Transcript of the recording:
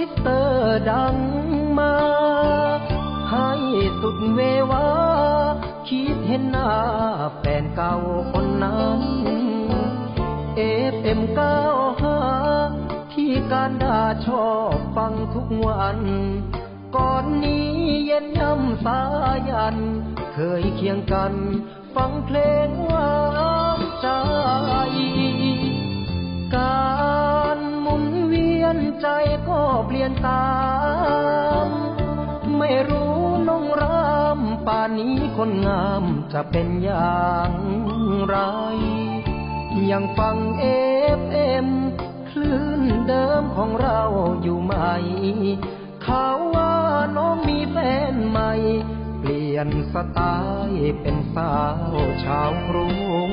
ซิสเตอร์ดังมา ให้สุดเววา คิดเห็นหน้าแฟนเก่าคนนั้นเอฟเอ็มเก้าห้าที่การด่าชอบฟังทุกวัน ก่อนนี้เย็นย่ำสายัน เคยเคียงกัน ฟังเพลงหวา ใจก็เปลี่ยนตาม ไม่รู้น้องรามป่านนี้คนงามจะเป็นอย่างไร ยังฟังเอฟเอ็มคลื่นเดิมของเราอยู่ไหม เขาว่าน้องมีแฟนใหม่ เปลี่ยนสไตล์เป็นสาวชาวกรุง